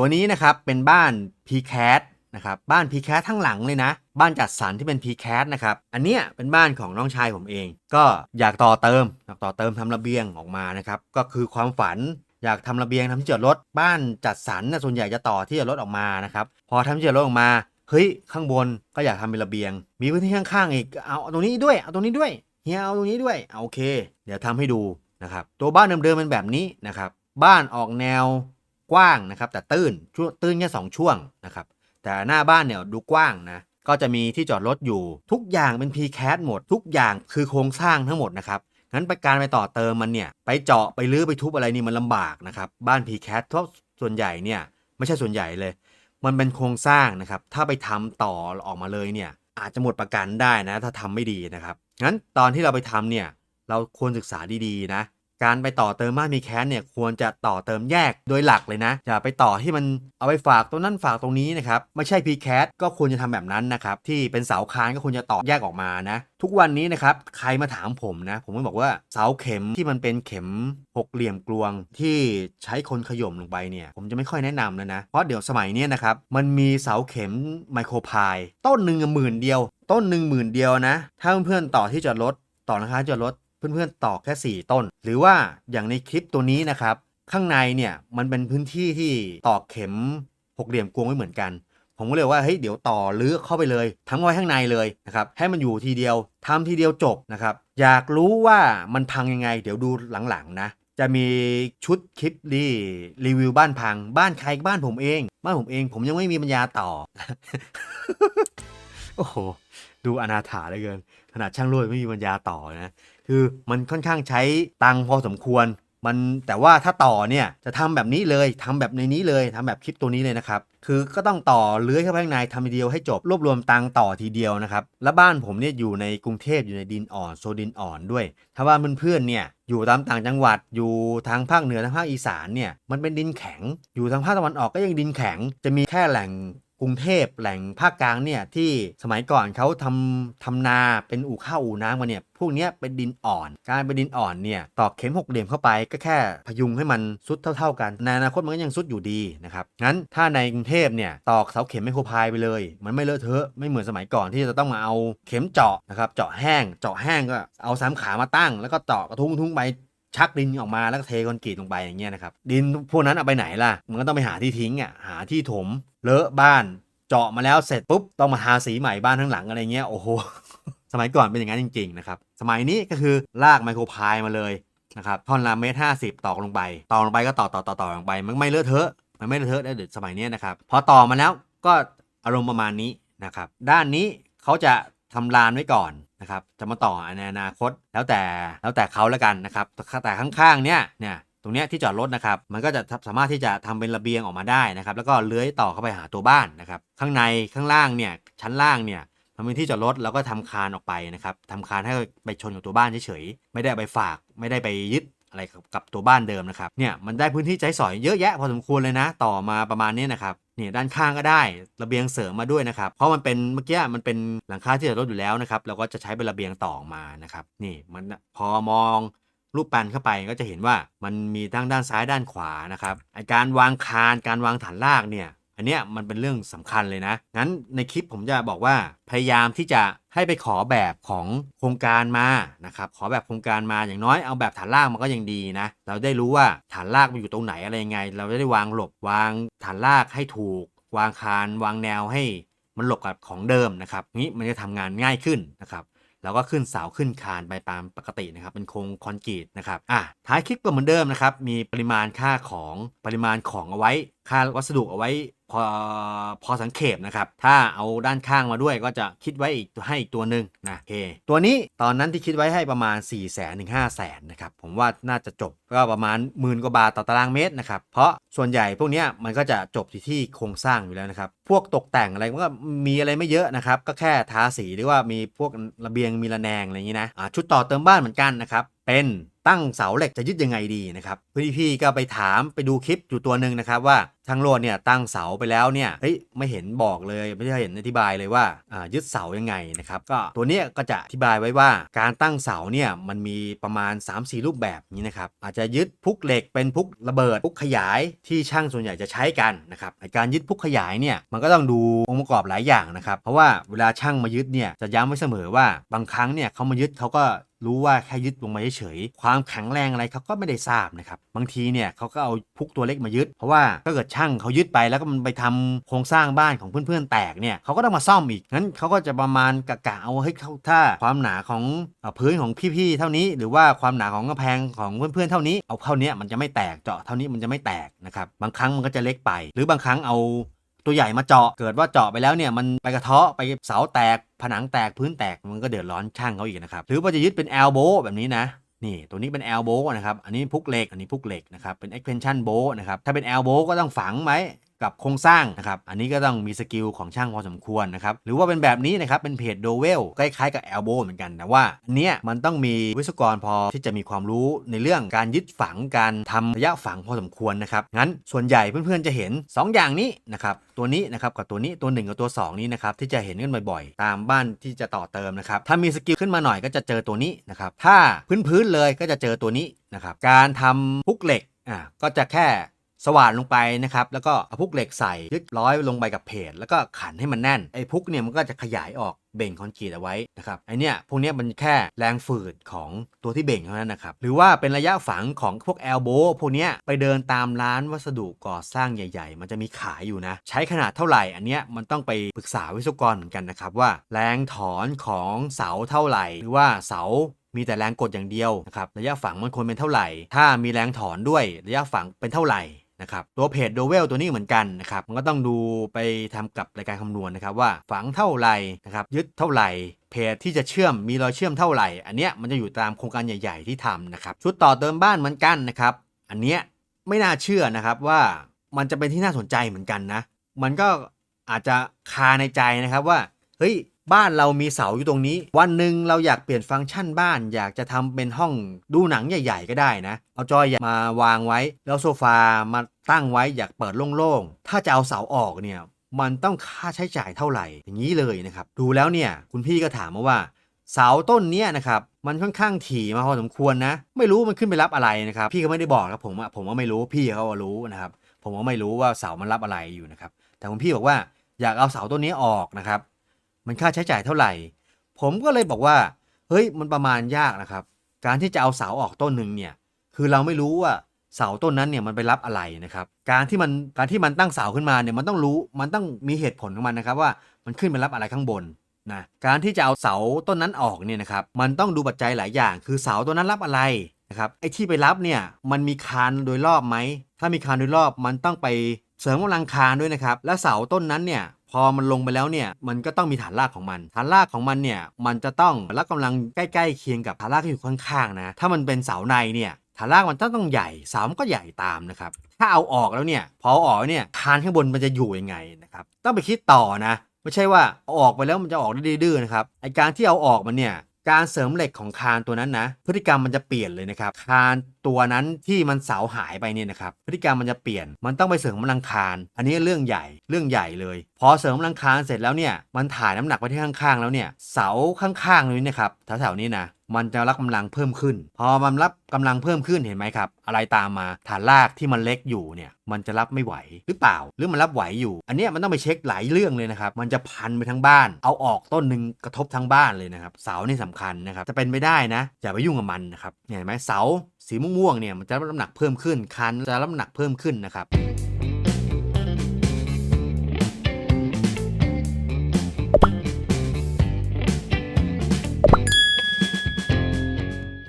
ตัวนี้นะครับเป็นบ้าน p c a t นะครับบ้าน p c a t ทั้งหลังเลยนะ บ้านจัดสรรที่เป็น p c a t นะครับอันเนี้ยเป็นบ้านของน้องชายผมเอง ก็อยากต่อเติมอยากต่อเติมทำระเบียงออกมานะครับก็คือความฝันอยากทำระเบียงทำที่จอดรถบ้านจัดสรรนะส่วนใหญ่จะต่อที่จอดรถออกมานะครับพอทำที่จอดรถออกมาเฮ้ยข้างบนก็อยากทำเป็นระเบียง มีพื้นที่ข้างๆอีกเอาตรงนี้ด้วยเอาตรงนี้ด้วยเฮียเอาตรงนี้ด้วยเอาโอเค เดี๋ยวทำให้ดูนะครับตัวบ้านเดิมๆเป็นแบบนี้นะครับบ้านออกแนว กว้างนะครับ แต่ตื้นช่วงตื้นแค่สองช่วงนะครับ แต่หน้าบ้านเนี่ยดูกว้างนะก็จะมีที่จอดรถอยู่ ทุกอย่างเป็น p c a t หมด ทุกอย่างคือโครงสร้างทั้งหมดนะครับงั้นไปการไปต่อเติมมันเนี่ยไปเจาะไปรื้อไปทุบอะไรนี่มันลำบากนะครับบ้าน p c a t เพราะส่วนใหญ่เนี่ยไม่ใช่ส่วนใหญ่เลย มันเป็นโครงสร้างนะครับถ้าไปทำต่อออกมาเลยเนี่ยอาจจะหมดประกันได้นะถ้าทำไม่ดีนะครับงั้นตอนที่เราไปทำเนี่ยเราควรศึกษาดีๆนะ การไปต่อเติมบ้านมีแคสเนี่ยควรจะต่อเติมแยกโดยหลักเลยนะอย่าไปต่อที่มันเอาไปฝากตรงนั้นฝากตรงนี้นะครับไม่ใช่ p c a t ก็ควรจะทำแบบนั้นนะครับที่เป็นเสาคานก็ควรจะต่อแยกออกมานะทุกวันนี้นะครับใครมาถามผมนะ ผมก็บอกว่าเสาเข็มที่มันเป็นเข็มหกเหลี่ยมกลวงที่ใช้คนขย่มลงไปเนี่ยผมจะไม่ค่อยแนะนำแล้วนะเพราะเดี๋ยวสมัยนี้นะครับมันมีเสาเข็มไมโครพายต้นหนึ่งหมื่นเดียว ต้นหนึ่งหมื่นเดียวนะ ถ้าเพื่อนๆต่อที่จอดรถต่อนะคะจอดรถ เพื่อนๆต่อแค่ 4 ต้น หรือว่าอย่างในคลิปตัวนี้นะครับ ข้างในเนี่ยมันเป็นพื้นที่ที่ตอกเข็มหกเหลี่ยมกวงไว้เหมือนกัน ผมก็เลยว่าเฮ้ยเดี๋ยวต่อลื้อเข้าไปเลย ทั้งไว้ข้างในเลยนะครับให้มันอยู่ทีเดียวทำทีเดียวจบนะครับอยากรู้ว่ามันพังยังไง เดี๋ยวดูหลังๆนะจะมีชุดคลิปรีรีวิวบ้านพัง บ้านใครบ้านผมเอง บ้านผมเองผมยังไม่มีปัญญาต่อ โอ้โห ดูอนาถาเหลือเกิน ขนาดช่างรวยไม่มีปัญญาต่อนะ คือมันค่อนข้างใช้ตังพอสมควร มันแต่ว่าถ้าต่อเนี่ยจะทำแบบนี้เลยทำแบบในนี้เลยทำแบบคลิปตัวนี้เลยนะครับ คือก็ต้องต่อเลื้อยเข้าไปข้างในทำทีเดียวให้จบรวบรวมตังต่อทีเดียวนะครับ และบ้านผมเนี่ยอยู่ในกรุงเทพอยู่ในดินอ่อนโซดินอ่อนด้วย ถ้าว่าเพื่อนๆเนี่ยอยู่ตามต่างจังหวัดอยู่ทางภาคเหนือทางภาคอีสานเนี่ยมันเป็นดินแข็ง อยู่ทางภาคตะวันออกก็ยังดินแข็ง จะมีแค่แหล่ง กรุงเทพแหล่งภาคกลางเนี่ยที่สมัยก่อนเขาทำทำนาเป็นอู่ข้าวอู่น้ำกันเนี่ยพวกเนี้ยเป็นดินอ่อน การเป็นดินอ่อนเนี่ยตอกเข็มหกเหลี่ยมเข้าไปก็แค่พยุงให้มันซุดเท่า ๆกันในอนาคตมันก็ยังซุดอยู่ดีนะครับงั้นถ้าในกรุงเทพเนี่ยตอกเสาเข็มไมโครพายไปเลย มันไม่เลอะเทอะไม่เหมือนสมัยก่อนที่จะต้องมาเอาเข็มเจาะนะครับเจาะแห้งเจาะแห้งก็เอาสามขามาตั้ง แล้วก็เจาะกระทุ้งทุ้งไป ชักดินออกมาแล้วก็เทคอนกรีตลงไปอย่างเงี้ยนะครับ ดินพวกนั้นเอาไปไหนล่ะ มันก็ต้องไปหาที่ทิ้งอะหาที่ถมเลอะบ้าน เจาะมาแล้วเสร็จปุ๊บต้องมาทาสีใหม่บ้านทั้งหลังอะไรเงี้ยโอ้โหสมัยก่อนเป็นอย่างนั้นจริงๆนะครับสมัยนี้ก็คือลากไมโครพายมาเลยนะครับท่อนละเมตรห้าสิบตอกลงไปตอกลงไปก็ต่อต่อต่อต่อลงไป มันไม่เลอะเทอะมันไม่เลอะเทอะได้เด็ดสมัยนี้นะครับพอต่อมาแล้วก็อารมณ์ประมาณนี้นะครับด้านนี้เขาจะทำลานไว้ก่อน นะครับจะมาต่อในอนาคตแล้วแต่แล้วแต่เขาแล้วกันนะครับแต่ข้างๆเนี้ยเนี่ยตรงเนี้ยที่จอดรถนะครับมันก็จะสามารถที่จะทำเป็นระเบียงออกมาได้นะครับแล้วก็เลื้อยต่อเข้าไปหาตัวบ้านนะครับข้างในข้างล่างเนี่ยชั้นล่างเนี่ยมันเป็นที่จอดรถแล้วก็ทำคานออกไปนะครับทำคานให้ไปชนกับตัวบ้านเฉยๆไม่ได้ไปฝากไม่ได้ไปยึด อะไรกับตัวบ้านเดิมนะครับเนี่ยมันได้พื้นที่ใช้สอยเยอะแยะพอสมควรเลยนะ ต่อมาประมาณนี้นะครับเนี่ยด้านข้างก็ได้ระเบียงเสริมมาด้วยนะครับ เพราะมันเป็นเมื่อกี้มันเป็นหลังคาที่จอดรถอยู่แล้วนะครับเราก็จะใช้เป็นระเบียงต่อมานะครับนี่มันพอมองรูปแปลนเข้าไปก็จะเห็นว่ามันมีทั้งด้านซ้ายด้านขวานะครับการวางคานการวางฐานรากเนี่ยอันเนี้ยมันเป็นเรื่องสำคัญเลยนะ งั้นในคลิปผมจะบอกว่าพยายามที่จะ ให้ไปขอแบบของโครงการมานะครับขอแบบโครงการมาอย่างน้อยเอาแบบฐานรากมันก็ยังดีนะ เราได้รู้ว่าฐานรากมันอยู่ตรงไหนอะไรยังไง เราจะได้วางหลบวางฐานรากให้ถูก วางคาน วางแนวให้มันหลบกับของเดิมนะครับนี้มันจะทำงานง่ายขึ้นนะครับแล้วก็ขึ้นเสาขึ้นคานไปตามปกตินะครับ เป็นโครงคอนกรีตนะครับอะท้ายคลิปก็เหมือนเดิมนะครับ มีปริมาณค่าของปริมาณของเอาไว้ ค่าวัสดุเอาไว้ พอพอสังเขปนะครับ ถ้าเอาด้านข้างมาด้วยก็จะคิดไว้อีกให้อีกตัวหนึ่งนะโอเค ตัวนี้ตอนนั้นที่คิดไว้ให้ประมาณ 4 0 0 0 0 0ถึง5 0 0 0 0 0นะครับ ผมว่าน่าจะจบก็ประมาณหมื่นกว่าบาทต่อตารางเมตรนะครับ เพราะส่วนใหญ่พวกนี้มันก็จะจบที่ที่โครงสร้างอยู่แล้วนะครับ พวกตกแต่งอะไรมันก็มีอะไรไม่เยอะนะครับ ก็แค่ทาสีหรือว่ามีพวกระเบียงมีระแนงอะไรอย่างนี้นะอ่าชุดต่อเติมบ้านเหมือนกันนะครับ เป็น ตั้งเสาเหล็กจะยึดยังไงดีนะครับพี่ๆก็ไปถามไปดูคลิปอยู่ตัวหนึ่งนะครับว่าช่างโรดเนี่ยตั้งเสาไปแล้วเนี่ยเฮ้ยไม่เห็นบอกเลยไม่ได้เห็นอธิบายเลยว่าอ่ายึดเสายังไงนะครับก็ตัวเนี้ยก็จะอธิบายไว้ว่าการตั้งเสาเนี่ยมันมีประมาณ 3-4 รูปแบบนี้นะครับอาจจะยึดพุกเหล็กเป็นพุกระเบิดพุกขยายที่ช่างส่วนใหญ่จะใช้กันนะครับในการยึดพุกขยายเนี่ยมันก็ต้องดูองค์ประกอบหลายอย่างนะครับเพราะว่าเวลาช่างมายึดเนี่ยจะย้ำไว้เสมอว่าบางครั้งเนี่ยเขามายึดเขาก็ รู้ว่าแค่ยึดลงมาเฉยๆความแข็งแรงอะไรเขาก็ไม่ได้ทราบนะครับบางทีเนี่ยเขาก็เอาพุกตัวเล็กมายึด เพราะว่าถ้าเกิดช่างเขายึดไปแล้วก็มันไปทำโครงสร้างบ้านของเพื่อนๆแตกเนี่ยเขาก็ต้องมาซ่อมอีกงั้นเขาก็จะประมาณกะกะเอาให้เขาถ้าความหนาของอพื้นของพี่ๆเท่านี้ หรือว่าความหนาของกำแพงของเพื่อนๆเท่านี้เอาเท่านี้มันจะไม่แตกเจาะเท่านี้มันจะไม่แตกนะครับบางครั้งมันก็จะเล็กไป หรือบางครั้งเอา ตัวใหญ่มาเจาะ เกิดว่าเจาะไปแล้วเนี่ยมันไปกระเทาะไปเสาแตก ผนังแตกพื้นแตกมันก็เดือดร้อนช่างเขาอีกนะครับ หรือว่าจะยึดเป็นแอลโบแบบนี้นะนี่ตัวนี้เป็น L b o นะครับ อันนี้พุกเหล็ก อันนี้พุกเหล็กนะครับ เป็น extension bow นะครับ ถ้าเป็น L b o ก็ต้องฝังไหม กับโครงสร้างนะครับอันนี้ก็ต้องมีสกิลของช่างพอสมควรนะครับหรือว่าเป็นแบบนี้นะครับเป็นเพจโดเวลคล้ายๆกับ L b o เหมือนกันแต่ว่าเนี้ยมันต้องมีวิศวกรพอที่จะมีความรู้ในเรื่องการยึดฝังการทำระยะฝังพอสมควรนะครับงั้นส่วนใหญ่เพื่อนๆจะเห็น 2 อย่างนี้นะครับตัวนี้นะครับกับตัวนี้ตัว1กับตัว 2 นี้นะครับที่จะเห็นกันบ่อยๆ ตามบ้านที่จะต่อเติมนะครับถ้ามีสกิลขึ้นมาหน่อยก็จะเจอตัวนี้นะครับถ้าพื้นๆเลยก็จะเจอตัวนี้นะครับการทำพุกเหล็กอะก็จะแค่ สว่านลงไปนะครับ แล้วก็เอาพุกเหล็กใส่ยึดร้อยลงไปกับเพจแล้วก็ขันให้มันแน่นไอ้พุกเนี่ยมันก็จะขยายออกเบ่งคอนกรีตเอาไว้นะครับไอเนี่ยพวกเนี้ยมันแค่แรงฝืดของตัวที่เบ่งเท่านั้นนะครับ หรือว่าเป็นระยะฝังของพวกแอลโบพวกเนี้ยไปเดินตามร้านวัสดุก่อสร้างใหญ่ ๆ มันจะมีขายอยู่นะ ใช้ขนาดเท่าไหร่อันเนี้ยมันต้องไปปรึกษาวิศวกรเหมือนกันนะครับว่า แรงถอนของเสาเท่าไหร่ หรือว่าเสามีแต่แรงกดอย่างเดียวนะครับระยะฝังมันควรเป็นเท่าไหร่ ถ้ามีแรงถอนด้วยระยะฝังเป็นเท่าไหร่ นะครับตัวเพจโดเวลตัวนี้เหมือนกันนะครับมันก็ต้องดูไปทำกับรายการคำนวณนะครับว่าฝังเท่าไหร่นะครับยึดเท่าไหร่เพจที่จะเชื่อมมีรอยเชื่อมเท่าไหร่ อันเนี้ยมันจะอยู่ตามโครงการใหญ่ ๆที่ทำนะครับชุดต่อเติมบ้านเหมือนกันนะครับอันเนี้ยไม่น่าเชื่อนะครับว่ามันจะเป็นที่น่าสนใจเหมือนกันนะ มันก็อาจจะคาในใจนะครับว่าเฮ้ย บ้านเรามีเสาอยู่ตรงนี้ วันหนึ่งเราอยากเปลี่ยนฟังก์ชันบ้าน อยากจะทำเป็นห้องดูหนังใหญ่ ๆ ก็ได้นะ เอาจอยมาวางไว้ แล้วโซฟามาตั้งไว้อยากเปิดโล่งๆ ถ้าจะเอาเสาออกเนี่ยมันต้องค่าใช้จ่ายเท่าไหร่อย่างนี้เลยนะครับ ดูแล้วเนี่ยคุณพี่ก็ถามมาว่า เสาต้นเนี้ยนะครับมันค่อนข้างถี่มาพอสมควรนะ ไม่รู้มันขึ้นไปรับอะไรนะครับพี่ก็ไม่ได้บอกครับผมผมว่าไม่รู้พี่เขาอะรู้นะครับผมก็ไม่รู้ว่าเสามันรับอะไรอยู่นะครับแต่คุณพี่บอกว่าอยากเอาเสาต้นนี้ออกนะครับ มันค่าใช้จ่ายเท่าไหร่ ผมก็เลยบอกว่า เฮ้ยมันประมาณยากนะครับ การที่จะเอาเสาออกต้นหนึ่งเนี่ย คือเราไม่รู้ว่าเสาต้นนั้นเนี่ยมันไปรับอะไรนะครับ การที่มันการที่มันตั้งเสาขึ้นมาเนี่ยมันต้องรู้มันต้องมีเหตุผลของมันนะครับว่ามันขึ้นไปรับอะไรข้างบนนะการที่จะเอาเสาต้นนั้นออกเนี่ยนะครับมันต้องดูปัจจัยหลายอย่าง คือเสาต้นนั้นรับอะไรนะครับไอ้ที่ไปรับเนี่ยมันมีคานโดยรอบไหมถ้ามีคานโดยรอบมันต้องไป เสริมกำลังคานด้วยนะครับ และเสาต้นนั้นเนี่ยพอมันลงไปแล้วเนี่ยมันก็ต้องมีฐานรากของมัน ฐานรากของมันเนี่ยมันจะต้องรับกำลังใกล้ๆเคียงกับฐานรากที่อยู่ข้างๆนะถ้ามันเป็นเสาในเนี่ยฐานรากมันต้องต้องใหญ่เสามันก็ใหญ่ตามนะครับถ้าเอาออกแล้วเนี่ยพอเอาออกเนี่ยคานข้างบนมันจะอยู่ยังไงนะครับต้องไปคิดต่อนะ ไม่ใช่ว่าเอาออกไปแล้วมันจะออกได้ดื้อนะครับไอการที่เอาออกมันเนี่ย การเสริมเหล็กของคานตัวนั้นนะ พฤติกรรมมันจะเปลี่ยนเลยนะครับ คานตัวนั้นที่มันเสาหายไปเนี่ยนะครับ พฤติกรรมมันจะเปลี่ยน มันต้องไปเสริมกำลังคาน อันนี้เรื่องใหญ่ เรื่องใหญ่เลย พอเสริมกำลังคานเสร็จแล้วเนี่ย มันถ่ายน้ำหนักไปที่ข้างๆ แล้วเนี่ย เสาข้างๆนี้นะครับแถวๆนี้นะ มันจะรับกำลังเพิ่มขึ้น พอมันรับกำลังเพิ่มขึ้นเห็นไหมครับ อะไรตามมาฐานรากที่มันเล็กอยู่เนี่ยมันจะรับไม่ไหวหรือเปล่า หรือมันรับไหวอยู่ อันนี้มันต้องไปเช็คหลายเรื่องเลยนะครับ มันจะพันไปทั้งบ้าน เอาออกต้นหนึ่งกระทบทั้งบ้านเลยนะครับ เสาเนี่สำคัญนะครับจะเป็นไม่ได้นะ อย่าไปยุ่งกับมันนะครับเนี่ยเห็นไหมเสาสีม่วงๆเนี่ยมันจะรับน้ำหนักเพิ่มขึ้นคันจะรับน้ำหนักเพิ่มขึ้นนะครับ